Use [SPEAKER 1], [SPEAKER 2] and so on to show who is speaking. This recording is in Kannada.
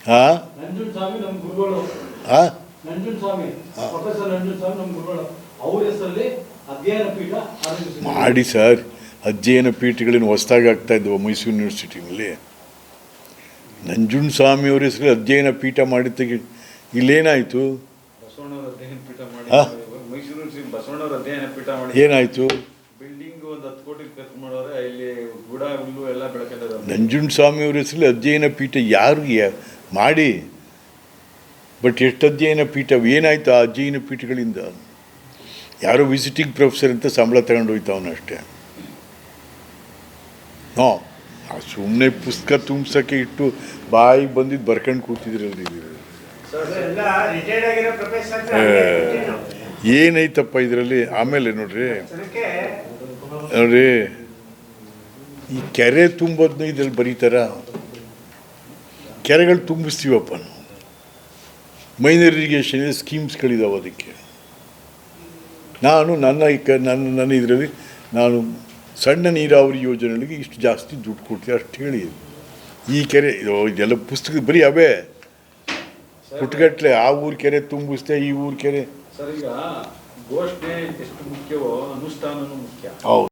[SPEAKER 1] ಹಾಂ
[SPEAKER 2] ನಂಜುಂಡ ಸ್ವಾಮಿ ನಮ್ಮ ಗುರುಗಳು.
[SPEAKER 1] ಹಾಂ
[SPEAKER 2] ನಂಜುಂಡ ಸ್ವಾಮಿ ಪ್ರೊಫೆಸರ್ ನಂಜುಂಡ ಸ್ವಾಮಿ ನಮ್ಮ ಗುರುಗಳು. ಅವ್ರ ಹೆಸರಲ್ಲಿ ಅಧ್ಯಯನ ಪೀಠ ಆರಂಭಿಸಿದ್ರು.
[SPEAKER 1] ಮಾಡಿ ಸರ್ ಅಧ್ಯಯನ ಪೀಠಗಳೇನು ಹೊಸದಾಗಿ ಆಗ್ತಾ ಇದ್ದವು ಮೈಸೂರು ಯೂನಿವರ್ಸಿಟಿನಲ್ಲಿ? ನಂಜುಂಡ ಸ್ವಾಮಿಯವ್ರ ಹೆಸರು ಅಧ್ಯಯನ ಪೀಠ ಮಾಡಿ ತೆಗಿ ಇಲ್ಲೇನಾಯಿತು?
[SPEAKER 3] ಬಸವಣ್ಣವ್ರ ಅಧ್ಯಯನ ಪೀಠ ಮಾಡಿ ಮೈಸೂರು ಸಿ- ಬಸವಣ್ಣವ್ರ ಅಧ್ಯಯನ ಪೀಠ ಮಾಡಿ
[SPEAKER 1] ಏನಾಯಿತು?
[SPEAKER 3] ಬಿಲ್ಡಿಂಗ್ ಒಂದು ಹತ್ತು ಕೋಟಿ ಖರ್ಚು ಮಾಡೋರೆ ಇಲ್ಲಿ ಗುಡ ಹುಲ್ಲು ಎಲ್ಲ ಬೆಳಕಿದ್ದಾರೆ
[SPEAKER 1] ನಂಜುಂಡ ಸ್ವಾಮಿಯವ್ರ ಹೆಸರಲ್ಲಿ ಅಧ್ಯಯನ ಪೀಠ ಯಾರು ಯಾ- ಮಾಡಿ. ಬಟ್ ಎಷ್ಟು ಅಧ್ಯಯನ ಪೀಠ ಏನಾಯ್ತು ಆ ಅಧ್ಯಯನ ಪೀಠಗಳಿಂದ? ಯಾರೋ ವಿಸಿಟಿಂಗ್ ಪ್ರೊಫೆಸರ್ ಅಂತ ಸಂಬಳ ತಗೊಂಡು ಹೋಯ್ತವನು ಅಷ್ಟೇ. ಹ್ಞೂ ಸುಮ್ಮನೆ ಪುಸ್ತಕ ತುಂಬಿಸೋಕ್ಕೆ ಇಟ್ಟು ಬಾಯಿ ಬಂದಿದ್ದು ಬರ್ಕೊಂಡು ಕೂತಿದ್ರು ನೀವು
[SPEAKER 4] ಎಲ್ಲ ರಿಟೈರ್ಡ್ ಆಗಿರೋ ಪ್ರೊಫೆಸರ್
[SPEAKER 1] ಏ, ಏನೈತಪ್ಪ ಇದರಲ್ಲಿ? ಆಮೇಲೆ ನೋಡ್ರಿ. ನೋಡ್ರಿ ಈ ಕೆರೆ ತುಂಬೋದನ್ನ ಇದ್ರಲ್ಲಿ ಬರೀತಾರ? ಕೆರೆಗಳು ತುಂಬಿಸ್ತೀವಪ್ಪ ನಾವು. ಮೈನರ್ ಇರಿಗೇಷನ್ ಸ್ಕೀಮ್ಸ್ಗಳಿದಾವೆ ಅದಕ್ಕೆ. ನಾನು ನನ್ನ ಕ ನನ್ನ ನನ್ನ ಇದರಲ್ಲಿ ನಾನು ಸಣ್ಣ ನೀರಾವರಿ ಯೋಜನೆಗಳಿಗೆ ಇಷ್ಟು ಜಾಸ್ತಿ ದುಡ್ಡು ಕೊಡ್ತೀವಿ ಅಷ್ಟು ಹೇಳಿ ಈ ಕೆರೆ ಇದು ಇದೆಲ್ಲ ಪುಸ್ತಕ ಬರೀ ಅವೇ. ಪುಟ್ಗಟ್ಲೆ ಆ ಊರು ಕೆರೆ ತುಂಬಿಸ್ತೆ ಈ ಊರ ಕೆರೆ.
[SPEAKER 3] ಸರ್ ಈಗ ಘೋಷಣೆ ಎಷ್ಟು ಮುಖ್ಯವೋ ಅನುಷ್ಠಾನನೂ ಮುಖ್ಯ.
[SPEAKER 1] ಹೌದು.